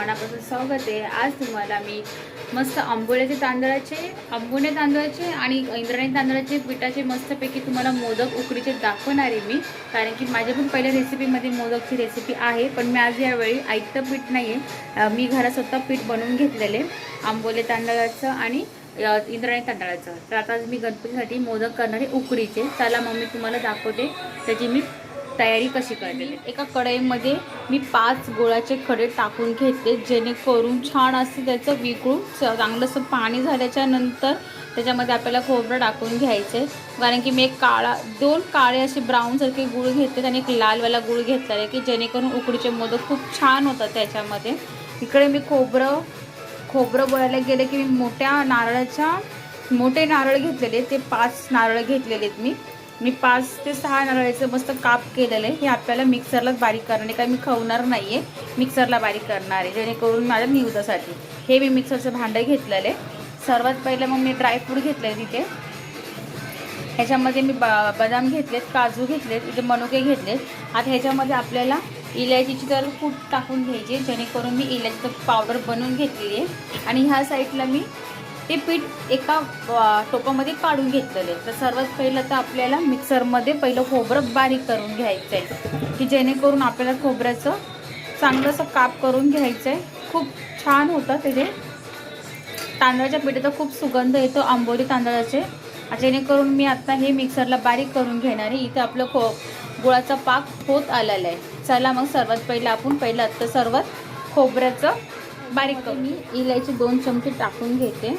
मनापासून स्वागत आहे. आज तुम्हाला मी मस्त आंबोळ्याचे तांदळाचे आंबोणे तांदळाचे आणि इंद्रायणी तांदळाचे पिठाचे मस्तपैकी तुम्हाला मोदक उकडीचे दाखवणार आहे मी. कारण की माझ्या पण पहिल्या रेसिपीमध्ये मोदकची रेसिपी आहे पण मी आज यावेळी ऐकतं पीठ नाही आहे मी घरात स्वतः पीठ बनवून घेतलेले आंबोले तांदळाचं आणि इंद्राणी इंद्रायणी तांदळाचं. तर आता मी गणपतीसाठी मोदक करणारे उकडीचे. चला मग मी तुम्हाला दाखवते. त्याची मी तयारी कशी करते एका कढईमध्ये मी पाच गोळाचे खडे टाकून घेतले जेणेकरून छान असं त्याचं विकळून चांगलंसं पाणी झाल्याच्यानंतर त्याच्यामध्ये आपल्याला खोबरं टाकून घ्यायचं आहे कारण की मी एक काळा दोन काळे असे ब्राऊनसारखे गुळ घेतले आणि एक लालवाला गुळ घेतला आहे की जेणेकरून उकडीचे मोदक खूप छान होतात त्याच्यामध्ये. इकडे मी खोबरं खोबरं बोलायला गेले की मी मोठ्या नारळाच्या मोठे नारळ घेतलेले ते पाच नारळ घेतलेले आहेत मी. मी पाच ते सहा नारळाचं मस्त काप केलेलं आहे. हे आपल्याला मिक्सरलाच बारीक करणार आहे. मी खवणार नाही आहे मिक्सरला बारीक करणार आहे. जेणेकरून माझ्या निवदासाठी हे मी मिक्सरचं भांडं घेतलेलं आहे. सर्वात पहिलं मग मी ड्रायफ्रूट घेतलं आहे तिथे. ह्याच्यामध्ये मी ब बदाम घेतलेत काजू घेतलेत इथे मनुके घेतलेत. आता ह्याच्यामध्ये आपल्याला इलायचीची तर कूट टाकून घ्यायची जेणेकरून मी इलायची पावडर बनवून घेतलेली आहे. आणि ह्या साईडला मी ते पीठ एका टोपामध्ये काढून घेतलेलं. आहे तर सर्वात पहिलं तर आपल्याला मिक्सरमध्ये पहिलं खोबरं बारीक करून घ्यायचं आहे की जेणेकरून आपल्याला खोबऱ्याचं चांगलंसं काप करून घ्यायचं आहे खूप छान होतं त्याचे तांदळाच्या पिठाचा खूप सुगंध येतो आंबोली तांदळाचे. जेणेकरून मी आता हे मिक्सरला बारीक करून घेणार आहे. इथं आपलं खो गुळाचा पाक होत आलेला आहे. चला मग सर्वात पहिलं आपण पहिलं आत्ता सर्वात खोबऱ्याचं बारीक करून. मी इलायची दोन चमचे टाकून घेते.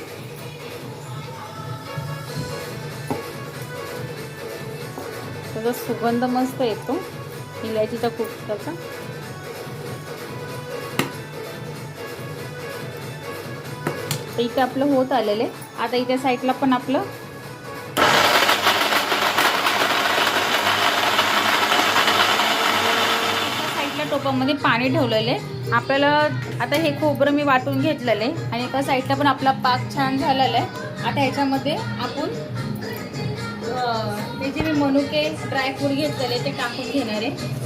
त्याचा सुगंध मस्त येतो. इलायचीचा खूप त्याचा. इथे आपलं होत आलेलं आहे. आता इथे साईडला पण आपलं एका साईडला पाणी ठेवलेलं. आहे आपल्याला आता हे खोबरं मी वाटून घेतलेलं आहे आणि एका साईडला पण आपला पाक छान झालेला आहे. आता ह्याच्यामध्ये आपण हे ते जे मी मनुके ड्रायफ्रूट घेतलेले ते टाकून घेणार आहे.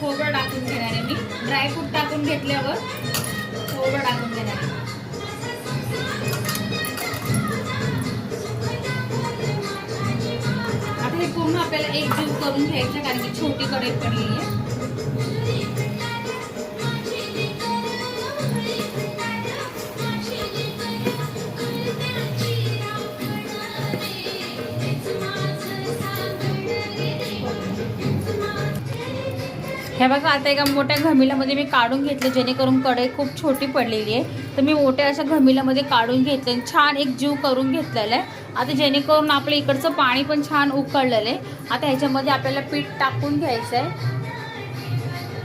खोबरं टाकून घेणार आहे मी. ड्रायफ्रूट टाकून घेतल्यावर एक जीव करून घ्यायचं कारण की छोटी कढई पडलेली आहे. बघा आता एका मोठ्या घमिलामध्ये मी काढून घेतले जेणेकरून कढई खूप छोटी पडलेली आहे. तर मी मोठ्या अशा घमिलामध्ये काढून घेतले आणि छान एक जीव करून घेतलेला आहे. आता जेणेकरून आपलं इकडचं पाणी पण छान उकळलेलं आहे. आता ह्याच्यामध्ये आपल्याला पीठ टाकून घ्यायचं आहे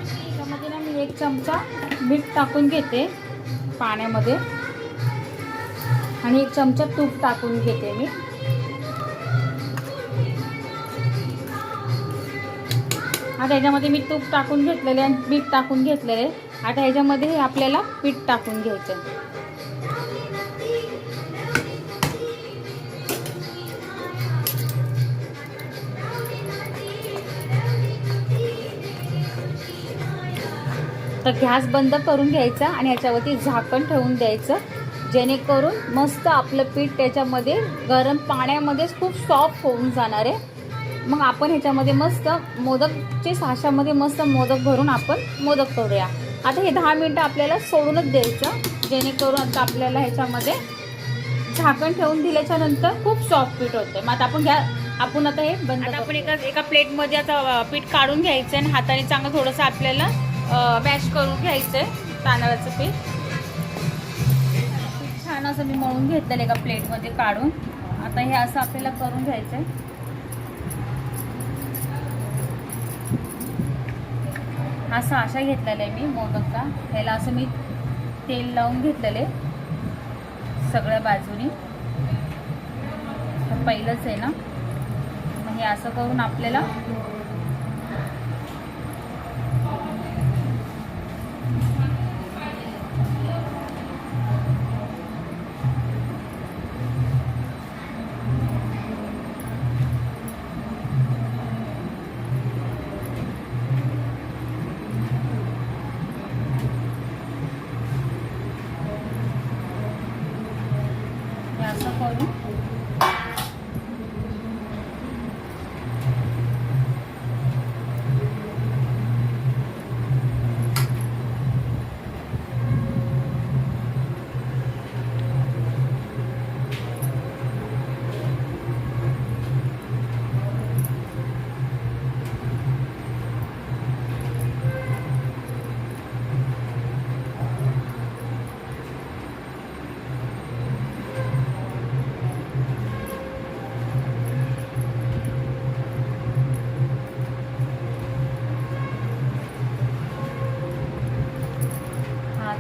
त्याच्यामध्ये ना मी एक चमचा मीठ टाकून घेते पाण्यामध्ये. आणि एक चमचा तूप टाकून घेते मी. आता ह्याच्यामध्ये मी तूप टाकून घेतलेले आणि मीठ टाकून घेतलेले आता ह्याच्यामध्ये हे आपल्याला पीठ टाकून घ्यायचं तर गॅस बंद करून घ्यायचा आणि ह्याच्यावरती झाकण ठेवून द्यायचं. जेणेकरून मस्त आपलं पीठ त्याच्यामध्ये गरम पाण्यामध्येच खूप सॉफ्ट होऊन जाणार आहे. मग आपण ह्याच्यामध्ये मस्त मोदकचे साशामध्ये मस्त मोदक भरून आपण मोदक करूया. आता हे दहा मिनटं आपल्याला सोडूनच द्यायचं जेणेकरून आता आपल्याला ह्याच्यामध्ये झाकण ठेवून दिल्याच्या नंतर खूप सॉफ्ट पीठ होतं मग आता आपण घ्या आपण आता हे बंद आता आपण एका एका प्लेटमध्ये आता पीठ काढून घ्यायचं आणि हाताने चांगलं थोडंसं आपल्याला मॅश करून घ्यायचं आहे तांदळाचं पीठ. खूप छान असं मी मळून घेतलेलं एका प्लेटमध्ये काढून. आता हे असं आपल्याला करून घ्यायचं आहे हा साशा घेतलेला आहे मी मोदकचा. ह्याला असं मी तेल लावून घेतलेलं आहे सगळ्या बाजूनी. पहिलंच आहे ना. मग हे असं करून आपल्याला tá Sapporo.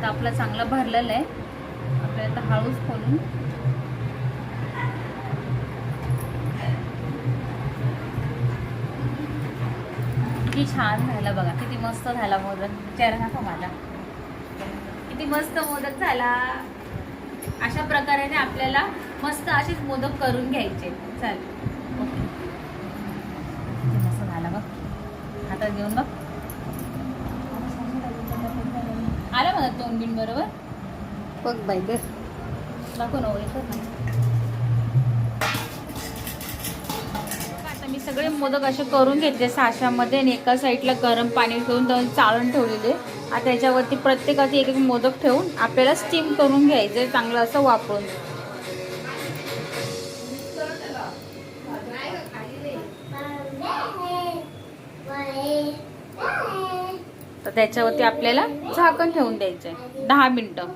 आता आपला चांगला भरलेला आहे. आपल्याला आता हळूच खोलून. किती छान झाला बघा किती मस्त झाला मोदक. चेहरा दाखव माझा. किती मस्त मोदक झाला. अशा प्रकारे आपल्याला मस्त असेच मोदक करून घ्यायचे. चालेल ओके. किती मस्त झाला बघ. आता घेऊन बघ. बरोबर? बघ बाई ग दाखव ना येतच नाही आता मी सगळे मोदक असे करून घेतले साशामध्ये आणि एका साईडला गरम पाणी ठेवून दोन चाळून ठेवलेले. आता त्याच्यावरती प्रत्येकाचे एक एक मोदक ठेवून आपल्याला स्टीम करून घ्यायचं चांगलं असं वापरून. तर त्याच्यावरती आपल्याला झाकण ठेवून द्यायचं आहे दहा मिनटं.